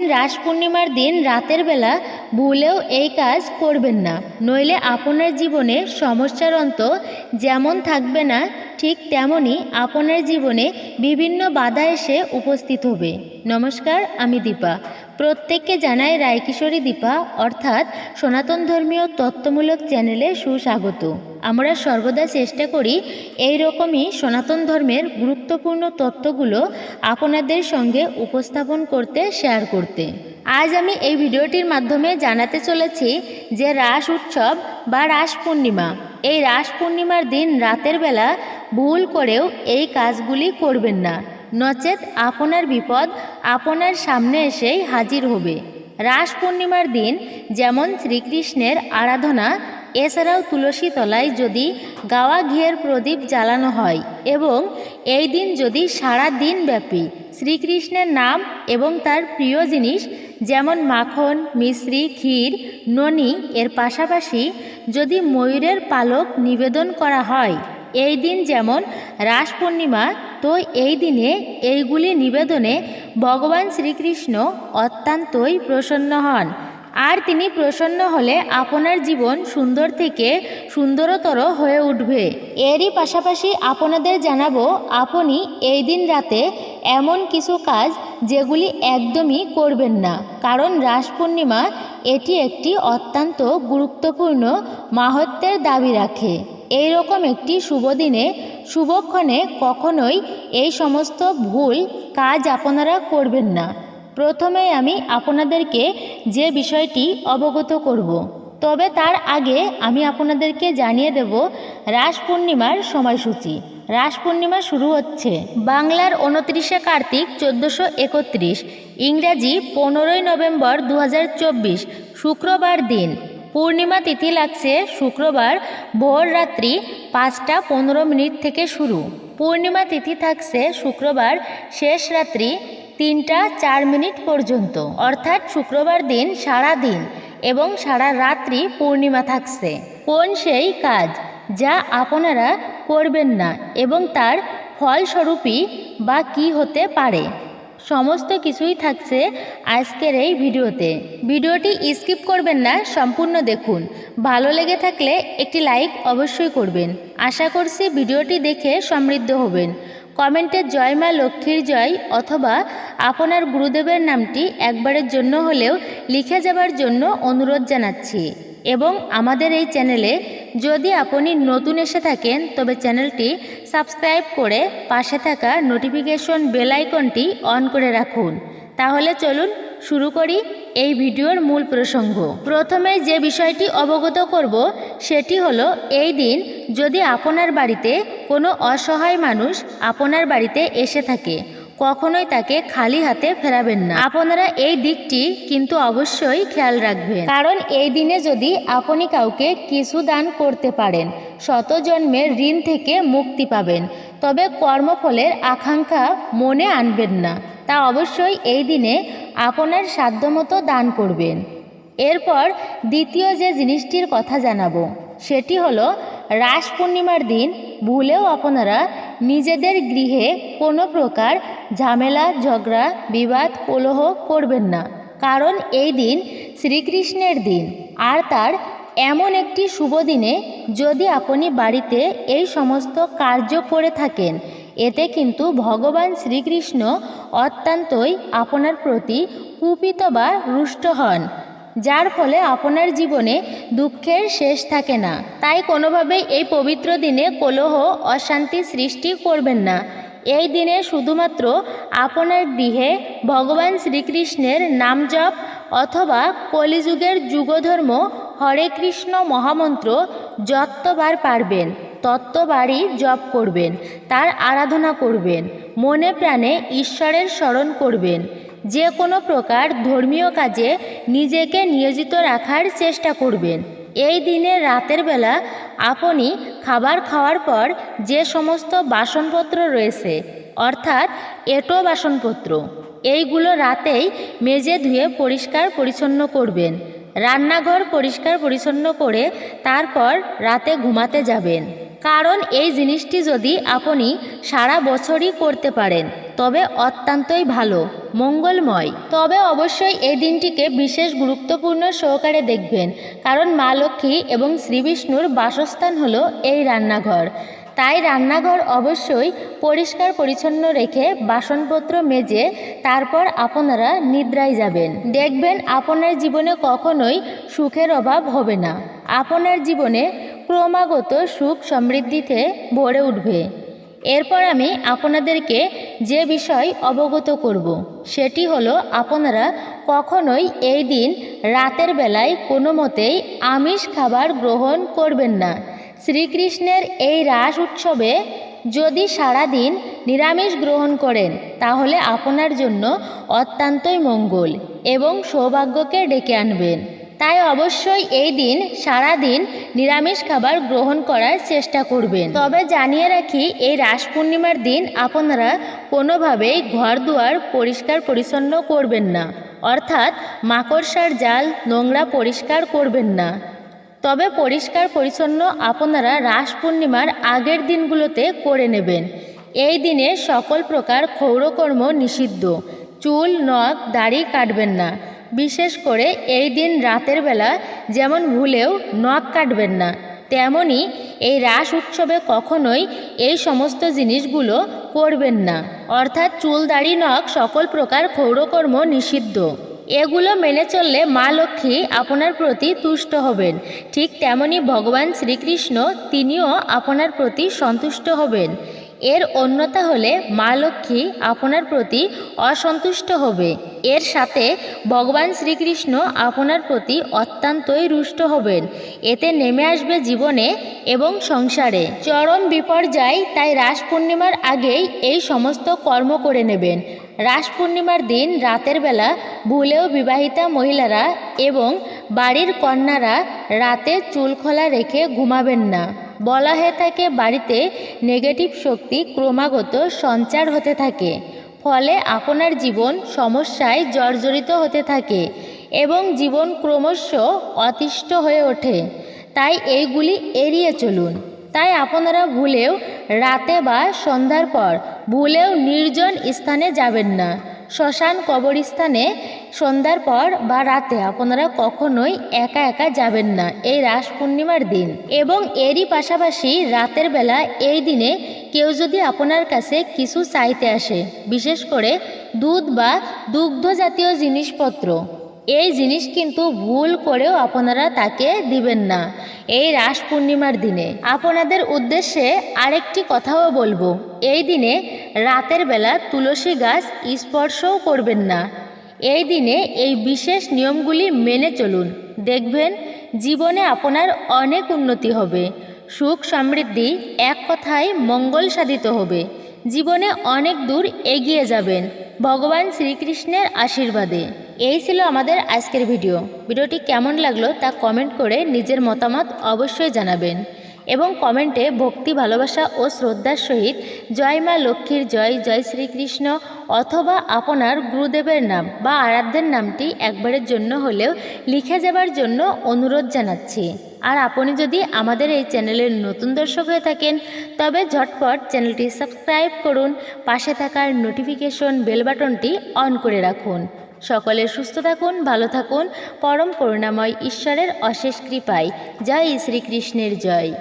রাস পূর্ণিমার দিন রাতের বেলা ভুলেও এই কাজ করবেন না। নইলে আপনার জীবনে সমস্যার অন্ত যেমন থাকবে না, ঠিক তেমনই আপনার জীবনে বিভিন্ন বাধা এসে উপস্থিত হবে। নমস্কার, আমি দীপা। প্রত্যেককে জানাই রায়কিশোরী দীপা, অর্থাৎ সনাতন ধর্মীয় তত্ত্বমূলক চ্যানেলে সুস্বাগত। আমরা সর্বদা চেষ্টা করি এই রকমই সনাতন ধর্মের গুরুত্বপূর্ণ তত্ত্বগুলো আপনাদের সঙ্গে উপস্থাপন করতে শেয়ার করতে। আজ আমি এই ভিডিওটির মাধ্যমে জানাতে চলেছি যে রাস উৎসব বা রাস পূর্ণিমা। এই রাস পূর্ণিমার দিন রাতের বেলা ভুল করেও এই কাজগুলি করবেন না। নচেত আপনার বিপদ আপনার সামনে এসেই হাজির হবে। রাস পূর্ণিমার দিন যেমন শ্রীকৃষ্ণের আরাধনা, এছাড়াও তুলসী তলায় যদি গাওয়া ঘিয়ের প্রদীপ জ্বালানো হয় এবং এই দিন যদি সারা দিন ব্যাপী শ্রীকৃষ্ণের নাম এবং তার প্রিয় জিনিস যেমন মাখন, মিশ্রি, ক্ষীর, ননি, এর পাশাপাশি যদি ময়ূরের পালক নিবেদন করা হয়, এই দিন যেমন রাস পূর্ণিমা তো এই দিনে এইগুলি নিবেদনে ভগবান শ্রীকৃষ্ণ অত্যন্তই প্রসন্ন হন। আর তিনি প্রসন্ন হলে আপনার জীবন সুন্দর থেকে সুন্দরতর হয়ে উঠবে। এরই পাশাপাশি আপনাদের জানাব, আপনি এই দিন রাতে এমন কিছু কাজ যেগুলি একদমই করবেন না। কারণ রাস পূর্ণিমা এটি একটি অত্যন্ত গুরুত্বপূর্ণ মাহাত্মের দাবি রাখে। এই রকম একটি শুভ দিনে শুভক্ষণে কখনোই এই সমস্ত ভুল কাজ আপনারা করবেন না প্রথমে আমি আপনাদেরকে যে বিষয়টি অবগত করব। তবে তার আগে আমি আপনাদেরকে জানিয়ে দেব রাস পূর্ণিমার সময়সূচি রাস পূর্ণিমা শুরু হচ্ছে বাংলার উনত্রিশে কার্তিক চোদ্দোশো একত্রিশ, ইংরাজি পনেরোই নভেম্বর দু হাজার চব্বিশ, শুক্রবার দিন পূর্ণিমা তিথি লাগছে শুক্রবার, ভোর রাত্রি পাঁচটা পনেরো মিনিট থেকে শুরু। পূর্ণিমা তিথি থাকছে শুক্রবার, শেষ রাত্রি তিনটা চার মিনিট পর্যন্ত। অর্থাৎ শুক্রবার দিন সারা দিন এবং সারা রাত্রি পূর্ণিমা থাকছে। কোন সেই কাজ যা আপনারা করবেন না এবং তার ফলস্বরূপই বা কি হতে পারে? সমস্ত কিছুই থাকছে আজকের এই ভিডিওতে। ভিডিওটি স্কিপ করবেন না, সম্পূর্ণ দেখুন। ভালো লেগে থাকলে একটি লাইক অবশ্যই করবেন। আশা করছি ভিডিওটি দেখে সমৃদ্ধ হবেন। কমেন্টে জয় মা লক্ষ্মীর জয় অথবা আপনার গুরুদেবের নামটি একবারের জন্য হলেও লিখে যাবার জন্য অনুরোধ জানাচ্ছি। এবং আমাদের এই চ্যানেলে যদি আপনি নতুন এসে থাকেন, তবে চ্যানেলটি সাবস্ক্রাইব করে পাশে থাকা নোটিফিকেশন বেল আইকনটি অন করে রাখুন। তাহলে চলুন শুরু করি এই ভিডিওর মূল প্রসঙ্গ। প্রথমে যে বিষয়টি অবগত করব, সেটি হলো এই দিন যদি আপনার বাড়িতে কোনো অসহায় মানুষ আপনার বাড়িতে এসে থাকে কখনোই তাকে খালি হাতে ফেরাবেন না। আপনারা এই দিকটি কিন্তু অবশ্যই খেয়াল রাখবেন। কারণ এই দিনে যদি আপনি কাউকে কিছু দান করতে পারেন, শত জন্মের ঋণ থেকে মুক্তি পাবেন, তবে কর্মফলের আকাঙ্ক্ষা মনে আনবেন না। তা অবশ্যই এই দিনে আপনার সাধ্যমতো দান করবেন। এরপর দ্বিতীয় যে জিনিসটির কথা জানাব, সেটি হলো, রাস পূর্ণিমার দিন ভুলেও আপনারা নিজেদের গৃহে কোনো প্রকার ঝামেলা, ঝগড়া, বিবাদ, কলহ করবেন না। কারণ এই দিন শ্রীকৃষ্ণের দিন। আর তার এমন একটি শুভ দিনে যদি আপনি বাড়িতে এই সমস্ত কার্য করে থাকেন, এতে কিন্তু ভগবান শ্রীকৃষ্ণ অত্যন্তই আপনার প্রতি কুপিত বা রুষ্ট হন, যার ফলে আপনার জীবনে দুঃখের শেষ থাকে না। তাই কোনোভাবেই এই পবিত্র দিনে কলহ, অশান্তি সৃষ্টি করবেন না। এই দিনে শুধুমাত্র আপনার গৃহে ভগবান শ্রীকৃষ্ণের নাম জপ অথবা কলিযুগের যুগধর্ম হরে কৃষ্ণ মহামন্ত্র যতবার পারবেন তত্ত্ববারই জপ করবেন, তার আরাধনা করবেন, মনে প্রাণে ঈশ্বরের স্মরণ করবেন। যে কোনো প্রকার ধর্মীয় কাজে নিজেকে নিয়োজিত রাখার চেষ্টা করবেন। এই দিনে রাতের বেলা আপনি খাবার খাওয়ার পর যে সমস্ত বাসনপত্র রয়েছে, অর্থাৎ এটো বাসনপত্র, এইগুলো রাতেই মেজে ধুয়ে পরিষ্কার পরিচ্ছন্ন করবেন। রান্নাঘর পরিষ্কার পরিচ্ছন্ন করে তারপর রাতে ঘুমাতে যাবেন। কারণ এই জিনিসটি যদি আপনি সারা বছরই করতে পারেন তবে অত্যন্তই ভালো, মঙ্গলময়। তবে অবশ্যই এই দিনটিকে বিশেষ গুরুত্বপূর্ণ সহকারে দেখবেন, কারণ মা লক্ষ্মী এবং শ্রীবিষ্ণুর বাসস্থান হলো এই রান্নাঘর। তাই রান্নাঘর অবশ্যই পরিষ্কার পরিচ্ছন্ন রেখে বাসনপত্র মেজে তারপর আপনারা নিদ্রায় যাবেন। দেখবেন আপনার জীবনে কখনোই সুখের অভাব হবে না। আপনার জীবনে ক্রমাগত সুখ সমৃদ্ধিতে ভরে উঠবে। এরপর আমি আপনাদেরকে যে বিষয় অবগত করব, সেটি হলো আপনারা কখনোই এই দিন রাতের বেলায় কোনো মতেই আমিষ খাবার গ্রহণ করবেন না। শ্রীকৃষ্ণের এই রাস উৎসবে যদি সারাদিন নিরামিষ গ্রহণ করেন, তাহলে আপনার জন্য অত্যন্তই মঙ্গল এবং সৌভাগ্যকে ডেকে আনবেন। তাই অবশ্যই এই দিন, সারা দিন নিরামিষ খাবার গ্রহণ করার চেষ্টা করবেন। তবে জানিয়ে রাখি, এই রাস পূর্ণিমার দিন আপনারা কোনোভাবেই ঘর দুয়ার পরিষ্কার পরিচ্ছন্ন করবেন না। অর্থাৎ মাকড়সার জাল, নোংরা পরিষ্কার করবেন না। তবে পরিষ্কার পরিচ্ছন্ন আপনারা রাস পূর্ণিমার আগের দিনগুলোতে করে নেবেন। এই দিনে সকল প্রকার ক্ষৌরকর্ম নিষিদ্ধ। চুল, নখ, দাড়ি কাটবেন না। বিশেষ করে এই দিন রাতের বেলা যেমন ভুলেও নখ কাটবেন না, তেমনি এই রাস উৎসবে কখনোই এই সমস্ত জিনিসগুলো করবেন না। অর্থাৎ চুল, দাড়ি, নখ সকল প্রকার ক্ষৌরকর্ম নিষিদ্ধ। এগুলো মেনে চললে মা লক্ষ্মী আপনার প্রতি তুষ্ট হবেন। ঠিক তেমনি ভগবান শ্রীকৃষ্ণ তিনিও আপনার প্রতি সন্তুষ্ট হবেন। এর অন্যতা হলে মা লক্ষ্মী আপনার প্রতি অসন্তুষ্ট হবে। এর সাথে ভগবান শ্রীকৃষ্ণ আপনার প্রতি অত্যন্তই রুষ্ট হবেন। এতে নেমে আসবে জীবনে এবং সংসারে। চরম বিপর্যয় তাই রাস পূর্ণিমার আগেই এই সমস্ত কর্ম করে নেবেন। রাস পূর্ণিমার দিন রাতের বেলা ভুলেও বিবাহিতা মহিলারা এবং বাড়ির কন্যারা রাতে চুল খোলা রেখে ঘুমাবেন না। বলা হয়ে থাকে বাড়িতে নেগেটিভ শক্তি ক্রমাগত সঞ্চার হতে থাকে। ফলে আপনার জীবন সমস্যায় জর্জরিত হতে থাকে এবং জীবন ক্রমশ অতিষ্ঠ হয়ে ওঠে। তাই এইগুলি এড়িয়ে চলুন। তাই আপনারা ভুলেও রাতে বা সন্ধ্যার পর ভুলেও নির্জন স্থানে যাবেন না। শ্মশান কবরস্থানে সন্ধ্যার পর বা রাতে আপনারা কখনোই একা একা যাবেন না এই রাস পূর্ণিমার দিন। এবং এরই পাশাপাশি রাতের বেলা এই দিনে কেউ যদি আপনার কাছে কিছু চাইতে আসে, বিশেষ করে দুধ বা দুগ্ধ জাতীয় জিনিসপত্র এই জিনিস কিন্তু ভুল করেও আপনারা তাকে দিবেন না এই রাস পূর্ণিমার দিনে। আপনাদের উদ্দেশ্যে আরেকটি কথাও বলব। এই দিনে রাতের বেলা তুলসী গাছ স্পর্শও করবেন না। এই দিনে এই বিশেষ নিয়মগুলি মেনে চলুন। দেখবেন জীবনে আপনার অনেক উন্নতি হবে। সুখ সমৃদ্ধি এক কথায় মঙ্গল সাধিত হবে। জীবনে অনেক দূর এগিয়ে যাবেন। ভগবান শ্রীকৃষ্ণের আশীর্বাদে। এই ছিল আমাদের আজকের ভিডিও। ভিডিওটি কেমন লাগল তা কমেন্ট করে নিজের মতামত অবশ্যই জানাবেন এবং কমেন্টে ভক্তি, ভালোবাসা ও শ্রদ্ধার সহিত জয় মা লক্ষ্মীর জয় জয় শ্রীকৃষ্ণ অথবা আপনার গুরুদেবের নাম বা আরাধ্যের নামটি একবারের জন্য হলেও লিখে যাবার জন্য অনুরোধ জানাচ্ছি। আর আপনি যদি আমাদের এই চ্যানেলের নতুন দর্শক হয়ে থাকেন, তবে ঝটপট চ্যানেলটি সাবস্ক্রাইব করুন, পাশে থাকার নোটিফিকেশন বেল বাটনটি অন করে রাখুন। সকলে সুস্থ থাকুন ভালো থাকুন। পরম করুণাময় ঈশ্বরের অশেষ কৃপায়। জয় শ্রীকৃষ্ণের জয়।